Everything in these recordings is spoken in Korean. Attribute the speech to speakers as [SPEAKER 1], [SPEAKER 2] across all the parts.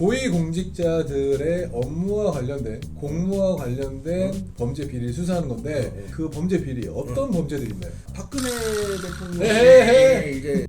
[SPEAKER 1] 고위공직자들의 업무와 관련된 공무와 관련된 범죄 비리를 수사하는 건데
[SPEAKER 2] 네.
[SPEAKER 1] 그 범죄 비리 어떤 범죄들이 있나요?
[SPEAKER 2] 박근혜 대통령
[SPEAKER 1] 에헤헤.
[SPEAKER 2] 이제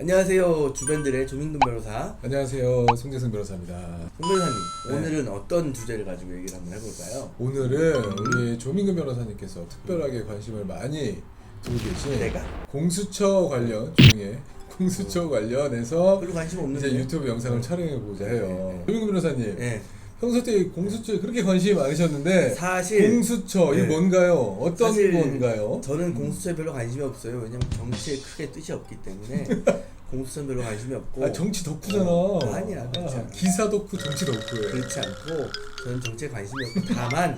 [SPEAKER 2] 안녕하세요 주변들의 조민근 변호사
[SPEAKER 1] 안녕하세요 송재승 변호사입니다.
[SPEAKER 2] 송 변호사님
[SPEAKER 1] 네.
[SPEAKER 2] 오늘은 어떤 주제를 가지고 얘기를 한번 해볼까요?
[SPEAKER 1] 오늘은 우리 조민근 변호사님께서 특별하게 관심을 많이 두고 계신
[SPEAKER 2] 내가
[SPEAKER 1] 공수처 관련 중에 공수처 관련해서
[SPEAKER 2] 별로 관심 없는데
[SPEAKER 1] 이제 유튜브 영상을 촬영해 보자 해요.
[SPEAKER 2] 네, 네.
[SPEAKER 1] 조민근 변호사님
[SPEAKER 2] 네.
[SPEAKER 1] 평소 때 공수처에 그렇게 관심이 많으셨는데
[SPEAKER 2] 사실
[SPEAKER 1] 공수처 이게
[SPEAKER 2] 네.
[SPEAKER 1] 뭔가요? 어떤
[SPEAKER 2] 사실
[SPEAKER 1] 건가요?
[SPEAKER 2] 저는 공수처에 별로 관심이 없어요 왜냐면 정치에 크게 뜻이 없기 때문에 공수처는 별로 관심이 없고
[SPEAKER 1] 아 정치 덕후잖아.
[SPEAKER 2] 어, 아니야, 그렇지 않아.
[SPEAKER 1] 기사 덕후, 정치 덕후예요.
[SPEAKER 2] 그렇지 않고 저는 정치에 관심이 없고 다만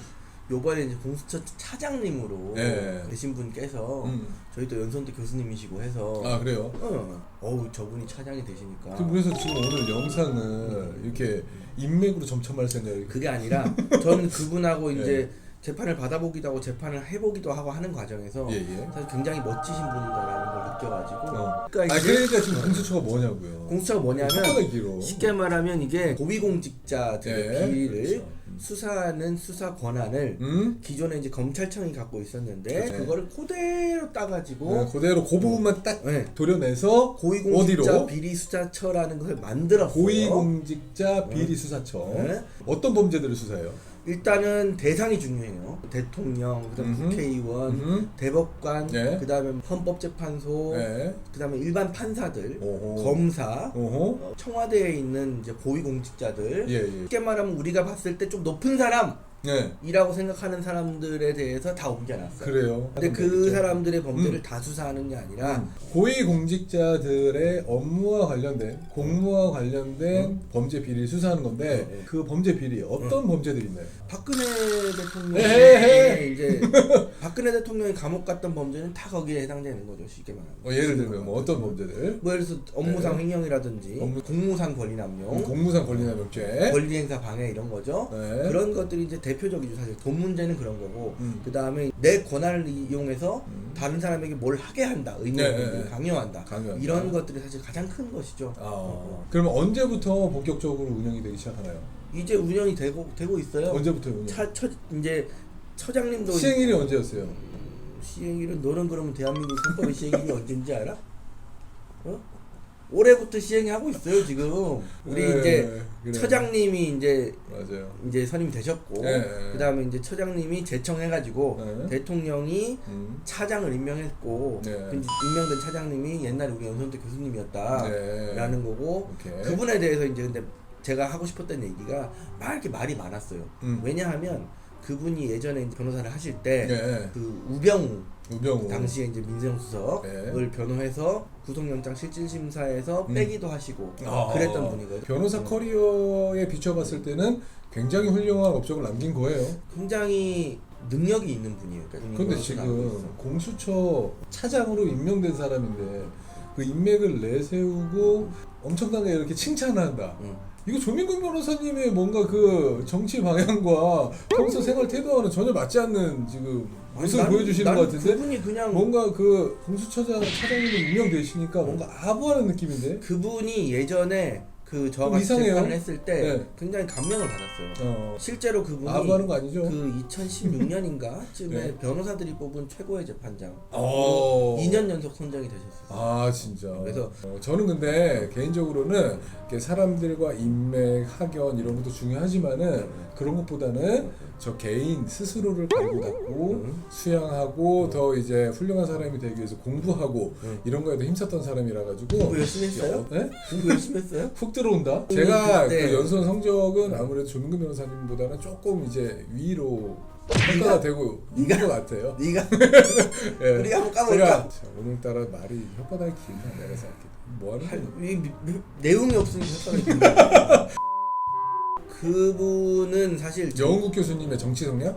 [SPEAKER 2] 요번에 이제 공수처 차장님으로
[SPEAKER 1] 네.
[SPEAKER 2] 되신 분께서
[SPEAKER 1] 음.
[SPEAKER 2] 저희 또 연선대 교수님이시고 해서
[SPEAKER 1] 아 그래요?
[SPEAKER 2] 어, 어우 저분이 차장이 되시니까
[SPEAKER 1] 그 그래서 지금 오늘 영상을 이렇게 인맥으로 점첨할 생각을
[SPEAKER 2] 그게 아니라 저는 그분하고
[SPEAKER 1] 네.
[SPEAKER 2] 이제 재판을 받아보기도 하고 재판을 해보기도 하고 하는 과정에서
[SPEAKER 1] 예 예.
[SPEAKER 2] 사실 굉장히 멋지신 분이다라는 걸 느껴가지고
[SPEAKER 1] 어.
[SPEAKER 2] 그러니까
[SPEAKER 1] 아 그러니까 지금 공수처가 뭐냐고요?
[SPEAKER 2] 공수처가 뭐냐면
[SPEAKER 1] 길어.
[SPEAKER 2] 쉽게 말하면 이게 고위공직자들의
[SPEAKER 1] 네,
[SPEAKER 2] 비리를
[SPEAKER 1] 그렇죠. 음.
[SPEAKER 2] 수사하는 수사 권한을
[SPEAKER 1] 음?
[SPEAKER 2] 기존에 이제 검찰청이 갖고 있었는데
[SPEAKER 1] 그렇죠.
[SPEAKER 2] 그거를 그대로 따가지고
[SPEAKER 1] 네, 그대로 그 부분만 딱
[SPEAKER 2] 네.
[SPEAKER 1] 도려내서
[SPEAKER 2] 고위공직자
[SPEAKER 1] 어디로?
[SPEAKER 2] 비리수사처라는 것을 만들었어요.
[SPEAKER 1] 고위공직자 비리수사처
[SPEAKER 2] 네.
[SPEAKER 1] 어떤 범죄들을 수사해요?
[SPEAKER 2] 일단은 대상이 중요해요. 대통령, 그다음
[SPEAKER 1] 음흠.
[SPEAKER 2] 국회의원,
[SPEAKER 1] 음.
[SPEAKER 2] 대법관,
[SPEAKER 1] 네.
[SPEAKER 2] 그다음에 헌법재판소,
[SPEAKER 1] 네.
[SPEAKER 2] 그다음에 일반 판사들,
[SPEAKER 1] 오호.
[SPEAKER 2] 검사,
[SPEAKER 1] 오호.
[SPEAKER 2] 어, 청와대에 있는 이제 고위공직자들.
[SPEAKER 1] 예 예.
[SPEAKER 2] 쉽게 말하면 우리가 봤을 때 좀 높은 사람이라고
[SPEAKER 1] 네.
[SPEAKER 2] 생각하는 사람들에 대해서 다 옮겨놨어요.
[SPEAKER 1] 그래요.
[SPEAKER 2] 근데 그. 사람들의 범죄를
[SPEAKER 1] 음.
[SPEAKER 2] 다 수사하는 게 아니라
[SPEAKER 1] 고위 공직자들의 업무와 관련된 공무와 관련된 범죄 비리를 수사하는 건데
[SPEAKER 2] 네.
[SPEAKER 1] 그 범죄 비리 어떤 범죄들이 있나요?
[SPEAKER 2] 박근혜 대통령
[SPEAKER 1] 에헤헤.
[SPEAKER 2] 이제 박근혜 대통령이 감옥 갔던 범죄는 다 거기에 해당되는 거죠 쉽게 말하면.
[SPEAKER 1] 어, 예를 들면 뭐 어떤 범죄들?
[SPEAKER 2] 뭐 예를 들어서 업무상
[SPEAKER 1] 네.
[SPEAKER 2] 횡령이라든지
[SPEAKER 1] 업무-
[SPEAKER 2] 공무상 권리남용,
[SPEAKER 1] 공무상 권리남용죄.
[SPEAKER 2] 권리행사 방해 이런 거죠.
[SPEAKER 1] 네.
[SPEAKER 2] 그런 것들이 이제 대표적이죠 사실 돈 문제는 그런 거고
[SPEAKER 1] 음.
[SPEAKER 2] 그 다음에 내 권한을 이용해서
[SPEAKER 1] 음.
[SPEAKER 2] 다른 사람에게 뭘 하게 한다 의무
[SPEAKER 1] 네, 네, 네.
[SPEAKER 2] 강요한다.
[SPEAKER 1] 강요한다.
[SPEAKER 2] 이런 것들이 사실 가장 큰 것이죠.
[SPEAKER 1] 아,
[SPEAKER 2] 어,
[SPEAKER 1] 그러면 언제부터 본격적으로 운영이 되기 시작하나요?
[SPEAKER 2] 이제 운영이 되고 되고 있어요.
[SPEAKER 1] 언제부터 운영?
[SPEAKER 2] 차, 처, 이제 처장님도
[SPEAKER 1] 시행일이 언제였어요?
[SPEAKER 2] 음, 시행일은 너는 그러면 대한민국 선법의 시행일이 언제인지 알아? 어? 올해부터 시행하고 있어요 지금. 우리
[SPEAKER 1] 네,
[SPEAKER 2] 이제
[SPEAKER 1] 그래요.
[SPEAKER 2] 처장님이 이제
[SPEAKER 1] 맞아요.
[SPEAKER 2] 이제 선임 되셨고
[SPEAKER 1] 네, 네.
[SPEAKER 2] 그다음에 이제 처장님이 제청해가지고
[SPEAKER 1] 네.
[SPEAKER 2] 대통령이
[SPEAKER 1] 음.
[SPEAKER 2] 차장을 임명했고
[SPEAKER 1] 네.
[SPEAKER 2] 그 임명된 차장님이 옛날에 우리 연선대 교수님이었다라는
[SPEAKER 1] 네.
[SPEAKER 2] 거고
[SPEAKER 1] 오케이.
[SPEAKER 2] 그분에 대해서 이제 근데 제가 하고 싶었던 얘기가 막 이렇게 말이 많았어요.
[SPEAKER 1] 음.
[SPEAKER 2] 왜냐하면 그분이 예전에 변호사를 하실 때
[SPEAKER 1] 네.
[SPEAKER 2] 그 우병우
[SPEAKER 1] 우병우.
[SPEAKER 2] 당시에 이제 민정수석을
[SPEAKER 1] 네.
[SPEAKER 2] 변호해서 구속영장 실질심사에서
[SPEAKER 1] 음.
[SPEAKER 2] 빼기도 하시고
[SPEAKER 1] 아,
[SPEAKER 2] 그랬던 분이거든요.
[SPEAKER 1] 변호사 커리어에 비춰봤을 때는 굉장히 훌륭한 업적을 남긴 거예요.
[SPEAKER 2] 굉장히 능력이 있는 분이에요. 그러니까
[SPEAKER 1] 근데 지금. 공수처 차장으로 임명된 사람인데 그 인맥을 내세우고 엄청나게 이렇게 칭찬을 한다.
[SPEAKER 2] 응.
[SPEAKER 1] 이거 조민근 변호사님의 뭔가 그 정치 방향과 평소 생활 태도와는 전혀 맞지 않는 지금 모습을
[SPEAKER 2] 아니,
[SPEAKER 1] 보여주시는 것
[SPEAKER 2] 나는
[SPEAKER 1] 같은데
[SPEAKER 2] 그분이 그냥
[SPEAKER 1] 뭔가 그 공수처장 차장으로 임명되시니까 뭔가 아부하는 느낌인데
[SPEAKER 2] 그분이 예전에 그 저와
[SPEAKER 1] 좀
[SPEAKER 2] 같이
[SPEAKER 1] 이상해요.
[SPEAKER 2] 재판을 했을 때
[SPEAKER 1] 네.
[SPEAKER 2] 굉장히 감명을 받았어요.
[SPEAKER 1] 어,
[SPEAKER 2] 실제로 그분이
[SPEAKER 1] 아부하는 거 아니죠?
[SPEAKER 2] 그 2016년인가 쯤에
[SPEAKER 1] 네.
[SPEAKER 2] 변호사들이 뽑은 최고의 재판장
[SPEAKER 1] 어.
[SPEAKER 2] 2년 연속 선정이 되셨어요.
[SPEAKER 1] 아 진짜.
[SPEAKER 2] 그래서-
[SPEAKER 1] 어, 저는 근데 개인적으로는 이렇게 사람들과 인맥, 학연 이런 것도 중요하지만은 그런 것보다는 저 개인 스스로를 닦고
[SPEAKER 2] 음.
[SPEAKER 1] 수양하고 더 이제 훌륭한 사람이 되기 위해서 공부하고
[SPEAKER 2] 음.
[SPEAKER 1] 이런 거에도 힘썼던 사람이라 가지고
[SPEAKER 2] 공부 열심히 했어요?
[SPEAKER 1] 네?
[SPEAKER 2] 공부 열심히 했어요?
[SPEAKER 1] 훅 들어온다.
[SPEAKER 2] 음,
[SPEAKER 1] 제가
[SPEAKER 2] 그
[SPEAKER 1] 연수원 성적은 아무래도 조민근 변호사님보다는 조금 이제 위로 평가가 되고 있는 것 같아요.
[SPEAKER 2] 네가
[SPEAKER 1] 예.
[SPEAKER 2] 우리 한번 까볼까?
[SPEAKER 1] 제가 자, 오늘따라 말이 혓바닥이 길다 내가 생각해. 뭐 하는
[SPEAKER 2] 할-
[SPEAKER 1] 거야?
[SPEAKER 2] 이 미- 미- 내용이 없으니까 헷갈려. 그분은 사실 저-
[SPEAKER 1] 영국 교수님의 정치 성향?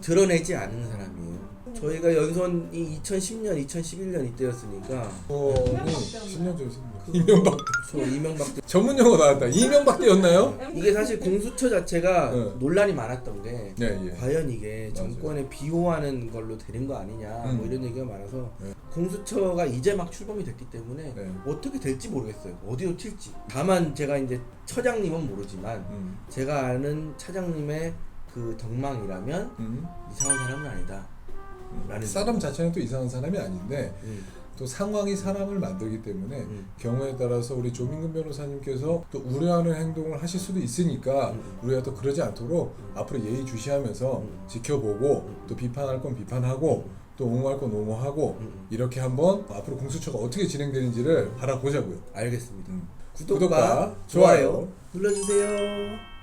[SPEAKER 2] 드러내지 않은 사람이에요. 저희가 연선이 2010년, 2011년 이때였으니까
[SPEAKER 1] 어, 10년 전에 이명박
[SPEAKER 2] 저 이명박 때
[SPEAKER 1] 전문 용어 나왔다. 이명박 때였나요?
[SPEAKER 2] 이게 사실 공수처 자체가
[SPEAKER 1] 네.
[SPEAKER 2] 논란이 많았던 게
[SPEAKER 1] 네, 예.
[SPEAKER 2] 과연 이게. 정권에 비호하는 걸로 되는 거 아니냐 뭐
[SPEAKER 1] 음.
[SPEAKER 2] 이런 얘기가 많아서
[SPEAKER 1] 네.
[SPEAKER 2] 공수처가 이제 막 출범이 됐기 때문에
[SPEAKER 1] 네.
[SPEAKER 2] 어떻게 될지 모르겠어요. 어디로 튈지. 다만 제가 이제 처장님은 모르지만
[SPEAKER 1] 음.
[SPEAKER 2] 제가 아는 차장님의 그 덕망이라면
[SPEAKER 1] 음.
[SPEAKER 2] 이상한 사람은 아니다. 라는
[SPEAKER 1] 사람 자체는 또 이상한 사람이 아닌데
[SPEAKER 2] 음,
[SPEAKER 1] 또 상황이 사람을 만들기 때문에
[SPEAKER 2] 음.
[SPEAKER 1] 경우에 따라서 우리 조민근 변호사님께서 또 우려하는 행동을 하실 수도 있으니까
[SPEAKER 2] 음.
[SPEAKER 1] 우리가 또 그러지 않도록
[SPEAKER 2] 음.
[SPEAKER 1] 앞으로 예의 주시하면서
[SPEAKER 2] 음.
[SPEAKER 1] 지켜보고
[SPEAKER 2] 음.
[SPEAKER 1] 또 비판할 건 비판하고 또 옹호할 건 옹호하고
[SPEAKER 2] 음.
[SPEAKER 1] 이렇게 한번 앞으로 공수처가 어떻게 진행되는지를 바라보자고요.
[SPEAKER 2] 알겠습니다.
[SPEAKER 1] 음.
[SPEAKER 2] 구독과,
[SPEAKER 1] 구독과
[SPEAKER 2] 좋아요
[SPEAKER 1] 좋아요
[SPEAKER 2] 눌러주세요.